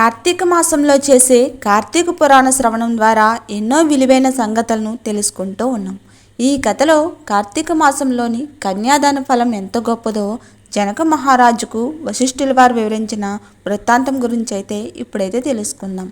కార్తీక మాసంలో చేసే కార్తీక పురాణ శ్రవణం ద్వారా ఎన్నో విలువైన సంగతులను తెలుసుకుంటూ ఉన్నాం. ఈ కథలో కార్తీక మాసంలోని కన్యాదాన ఫలం ఎంత గొప్పదో జనక మహారాజుకు వశిష్ఠుల వారు వివరించిన వృత్తాంతం గురించి అయితే ఇప్పుడైతే తెలుసుకుందాం.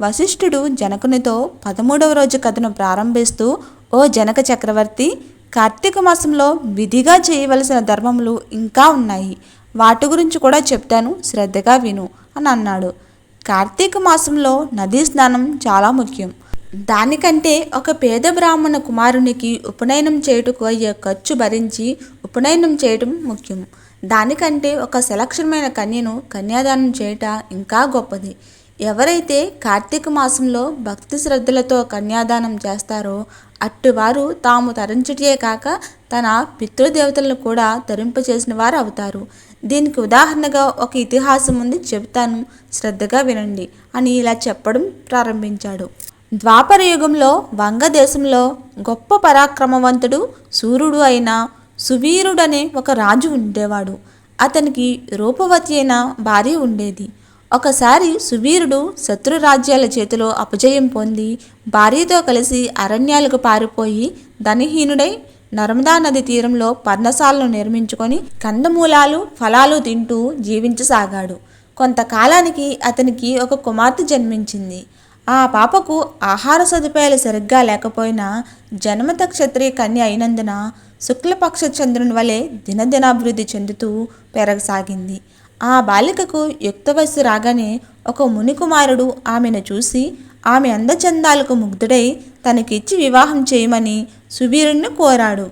వశిష్ఠుడు జనకునితో పదమూడవ రోజు కథను ప్రారంభిస్తూ ఓ జనక చక్రవర్తి కార్తీక మాసంలో విధిగా చేయవలసిన ధర్మములు ఇంకా ఉన్నాయి. వాటి గురించి కూడా చెప్తాను. శ్రద్ధగా విను అని అన్నాడు. కార్తీక మాసంలో నదీ స్నానం చాలా ముఖ్యం. దానికంటే ఒక పేద బ్రాహ్మణ కుమారునికి ఉపనయనం చేయుటకు అయ్యే ఖర్చు భరించి ఉపనయనం చేయటం ముఖ్యం. దానికంటే ఒక సెలక్షణమైన కన్యను కన్యాదానం చేయట ఇంకా గొప్పది. ఎవరైతే కార్తీక మాసంలో భక్తి శ్రద్ధలతో కన్యాదానం చేస్తారో అట్టువారు తాము తరించుటే కాక తన పితృదేవతలను కూడా ధరింపచేసిన వారు అవుతారు దీనికి ఉదాహరణగా ఒక ఇతిహాసం ఉంది చెబుతాను. శ్రద్ధగా వినండి. అని ఇలా చెప్పడం ప్రారంభించాడు. ద్వాపర యుగంలో వంగదేశంలో గొప్ప పరాక్రమవంతుడు సూర్యుడు అయిన సువీరుడనే ఒక రాజు ఉండేవాడు. అతనికి రూపవతి అయిన భార్య ఉండేది. ఒకసారి సువీరుడు శత్రు రాజ్యాల చేతిలో అపజయం పొంది భార్యతో కలిసి అరణ్యాలకు పారిపోయి ధనహీనుడై నర్మదా నది తీరంలో పర్ణశాలను నిర్మించుకొని కందమూలాలు ఫలాలు తింటూ జీవించసాగాడు. కొంతకాలానికి అతనికి ఒక కుమార్తె జన్మించింది. ఆ పాపకు ఆహార సదుపాయాలు సరిగ్గా లేకపోయినా జన్మత క్షత్రియ కన్య అయినందున శుక్లపక్ష చంద్రుని వలె దినదినాభివృద్ధి చెందుతూ పెరగసాగింది. ఆ బాలికకు యుక్త వయస్సు రాగానే ఒక మునికుమారుడు ఆమెను చూసి ఆమె అందచందాలకు ముగ్ధుడై తనకిచ్చి వివాహం చేయమని సువీరుణ్ణి కోరాడు.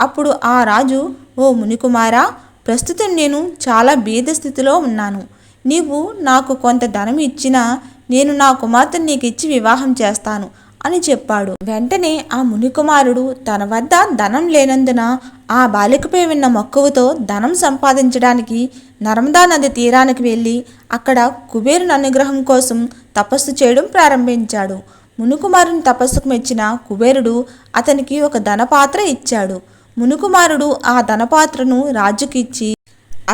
అప్పుడు ఆ రాజు ఓ మునికుమారా ప్రస్తుతం నేను చాలా బీద స్థితిలో ఉన్నాను. నీవు నాకు కొంత ధనం ఇచ్చినా నేను నా కుమార్తెను నీకు ఇచ్చి వివాహం చేస్తాను. అని చెప్పాడు. వెంటనే ఆ మునికుమారుడు తన వద్ద ధనం లేనందున ఆ బాలికపై ఉన్న మక్కువతో ధనం సంపాదించడానికి నర్మదా నది తీరానికి వెళ్ళి అక్కడ కుబేరుని అనుగ్రహం కోసం తపస్సు చేయడం ప్రారంభించాడు. మునుకుమారుని తపస్సుకు మెచ్చిన కుబేరుడు అతనికి ఒక ధనపాత్ర ఇచ్చాడు. మునుకుమారుడు ఆ ధనపాత్రను రాజుకిచ్చి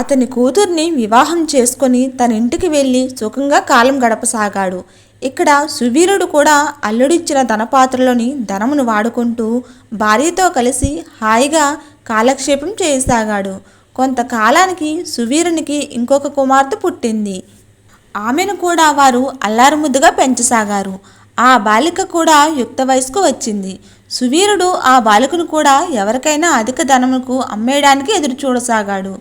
అతని కూతుర్ని వివాహం చేసుకొని తన ఇంటికి వెళ్ళి సుఖంగా కాలం గడపసాగాడు. ఇక్కడ సువీరుడు కూడా అల్లుడిచ్చిన ధనపాత్రలోని ధనమును వాడుకుంటూ భార్యతో కలిసి హాయిగా కాలక్షేపం చేయసాగాడు. కొంతకాలానికి సువీరునికి ఇంకొక కుమార్తె పుట్టింది. ఆమెను కూడా వారు అల్లారుముద్దుగా పెంచసాగారు. ఆ బాలిక కూడా యుక్త వయసుకు వచ్చింది. సువీరుడు ఆ బాలికను కూడా ఎవరికైనా అధిక ధనముకు అమ్మేయడానికి ఎదురు చూడసాగాడు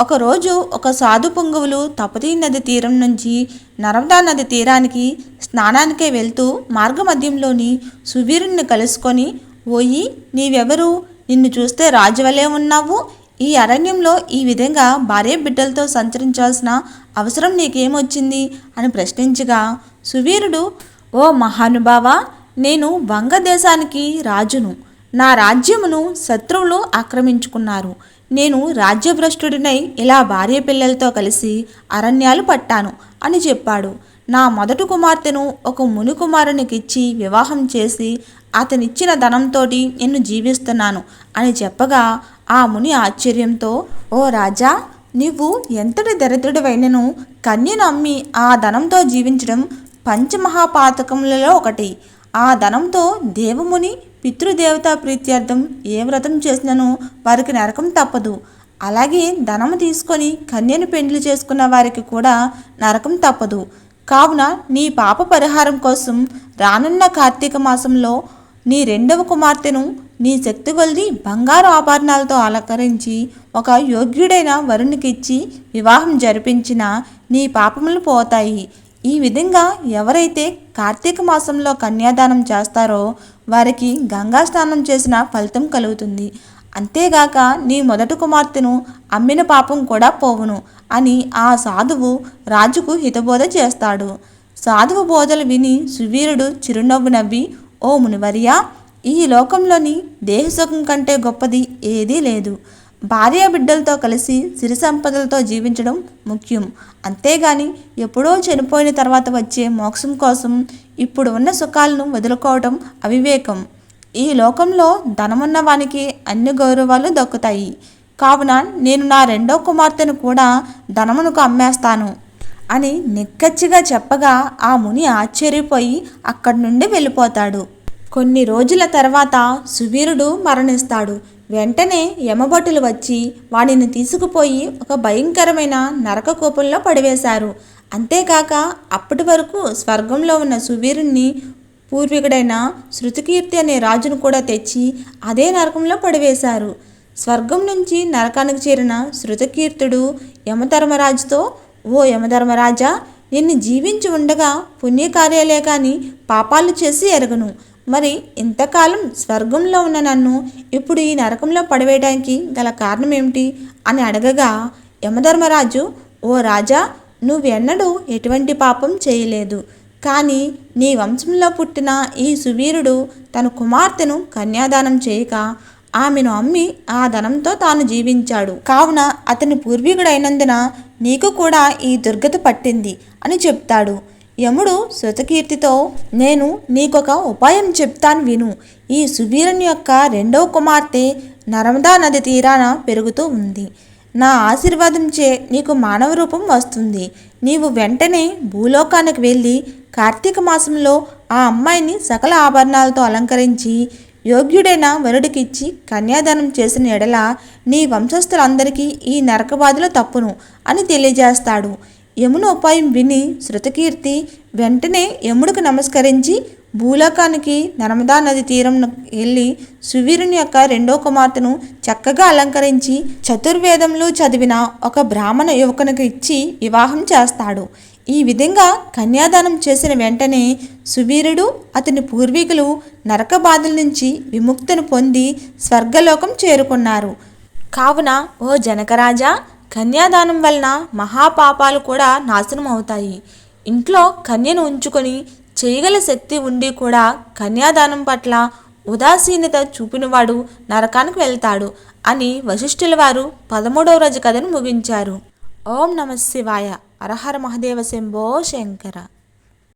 ఒకరోజు ఒక సాధు పొంగువులు తపతీ నది తీరం నుంచి నర్మదా నది తీరానికి స్నానానికే వెళ్తూ మార్గమధ్యంలోని సువీరుణ్ణి కలుసుకొని ఓయి నీవెవరు? నిన్ను చూస్తే రాజువలే ఉన్నావు? ఈ అరణ్యంలో ఈ విధంగా భార్య బిడ్డలతో సంచరించాల్సిన అవసరం నీకేమొచ్చింది? అని ప్రశ్నించగా సువీరుడు ఓ మహానుభావ నేను వంగదేశానికి రాజును. నా రాజ్యమును శత్రువులు ఆక్రమించుకున్నారు. నేను రాజ్యభ్రష్టుడినై ఇలా భార్య పిల్లలతో కలిసి అరణ్యాలు పట్టాను అని చెప్పాడు. నా మొదటి కుమార్తెను ఒక మునికుమారునికిచ్చి వివాహం చేసి అతనిచ్చిన ధనంతోటి నేను జీవిస్తున్నాను అని చెప్పగా ఆ ముని ఆశ్చర్యంతో ఓ రాజా నీవు ఎంతటి దరిద్రుడివైనను కన్యను అమ్మి ఆ ధనంతో జీవించడం పంచమహాపాతకములలో ఒకటి. ఆ ధనంతో దేవముని పితృదేవతా ప్రీత్యర్థం ఏ వ్రతం చేసినను వారికి నరకం తప్పదు. అలాగే ధనము తీసుకొని కన్యను పెండ్లి చేసుకున్న వారికి కూడా నరకం తప్పదు. కావున నీ పాప పరిహారం కోసం రానున్న కార్తీక మాసంలో నీ రెండవ కుమార్తెను నీ శక్తి కొలిది బంగారు ఆభరణాలతో అలంకరించి ఒక యోగ్యుడైన వరునికిచ్చి వివాహం జరిపించిన నీ పాపములు పోతాయి. ఈ విధంగా ఎవరైతే కార్తీక మాసంలో కన్యాదానం చేస్తారో వారికి గంగా స్నానం చేసిన ఫలితం కలుగుతుంది. అంతేగాక నీ మొదటి కుమార్తెను అమ్మిన పాపం కూడా పోవును అని ఆ సాధువు రాజుకు హితబోధ చేస్తాడు. సాధువు బోధలు విని సువీరుడు చిరునవ్వు నవ్వి ఓ మునివర్యా ఈ లోకంలోని దేహసుఖం కంటే గొప్పది ఏదీ లేదు. భార్య బిడ్డలతో కలిసి సిరి సంపదలతో జీవించడం ముఖ్యం. అంతేగాని ఎప్పుడో చనిపోయిన తర్వాత వచ్చే మోక్షం కోసం ఇప్పుడు ఉన్న సుఖాలను వదులుకోవడం అవివేకం. ఈ లోకంలో ధనమున్న వానికి అన్ని గౌరవాలు దక్కుతాయి. కావున నేను నా రెండో కుమార్తెను కూడా ధనమునకు అమ్మేస్తాను అని నిక్కచ్చిగా చెప్పగా ఆ ముని ఆశ్చర్యపోయి అక్కడి నుండి వెళ్ళిపోతాడు. కొన్ని రోజుల తర్వాత సువీరుడు మరణిస్తాడు. వెంటనే యమభటులు వచ్చి వాడిని తీసుకుపోయి ఒక భయంకరమైన నరక కూపంలో పడివేశారు. అంతేకాక అప్పటి వరకు స్వర్గంలో ఉన్న సువీరుణ్ణి పూర్వీకుడైన శృతికీర్తి అనే రాజును కూడా తెచ్చి అదే నరకంలో పడివేశారు. స్వర్గం నుంచి నరకానికి చేరిన శృతకీర్తుడు యమధర్మరాజుతో ఓ యమధర్మరాజా నిన్ను జీవించి ఉండగా పుణ్యకార్యాలే కానీ పాపాలు చేసి ఎరగను. మరి ఇంతకాలం స్వర్గంలో ఉన్న నన్ను ఇప్పుడు ఈ నరకంలో పడవేయడానికి గల కారణం ఏమిటి? అని అడగగా యమధర్మరాజు ఓ రాజా నువ్వెన్నడూ ఎటువంటి పాపం చేయలేదు. కానీ నీ వంశంలో పుట్టిన ఈ సువీరుడు తన కుమార్తెను కన్యాదానం చేయక ఆమెను అమ్మి ఆ ధనంతో తాను జీవించాడు. కావున అతని పూర్వీకుడైనందున నీకు కూడా ఈ దుర్గతి పట్టింది అని చెప్తాడు. యముడు శృతకీర్తితో నేను నీకొక ఉపాయం చెప్తాను విను. ఈ సువీరుని యొక్క రెండవ కుమార్తె నర్మదా నది తీరాన పెరుగుతూ ఉంది. నా ఆశీర్వాదంచే నీకు మానవ రూపం వస్తుంది. నీవు వెంటనే భూలోకానికి వెళ్ళి కార్తీక మాసంలో ఆ అమ్మాయిని సకల ఆభరణాలతో అలంకరించి యోగ్యుడైన వరుడికిచ్చి కన్యాదానం చేసిన ఎడల నీ వంశస్థులందరికీ ఈ నరకబాధలో తప్పును అని తెలియజేస్తాడు. యమున ఉపాయం విని శృతకీర్తి వెంటనే యముడికి నమస్కరించి భూలోకానికి నర్మదా నది తీరం వెళ్ళి సువీరుని యొక్క రెండో కుమార్తెను చక్కగా అలంకరించి చతుర్వేదంలో చదివిన ఒక బ్రాహ్మణ యువకునికి ఇచ్చి వివాహం చేస్తాడు. ఈ విధంగా కన్యాదానం చేసిన వెంటనే సువీరుడు అతని పూర్వీకులు నరక బాధల నుంచి విముక్తిని పొంది స్వర్గలోకం చేరుకున్నారు. కావున ఓ జనకరాజా కన్యాదానం వలన మహాపాపాలు కూడా నాశనం అవుతాయి ఇంట్లో కన్యను ఉంచుకొని చేయగల శక్తి ఉండి కూడా కన్యాదానం పట్ల ఉదాసీనత చూపినవాడు నరకానికి వెళ్తాడు అని వశిష్ఠుల వారు పదమూడవ రోజు కథను ముగించారు. ఓం నమ శివాయ. అరహర మహదేవ శంభో శంకర.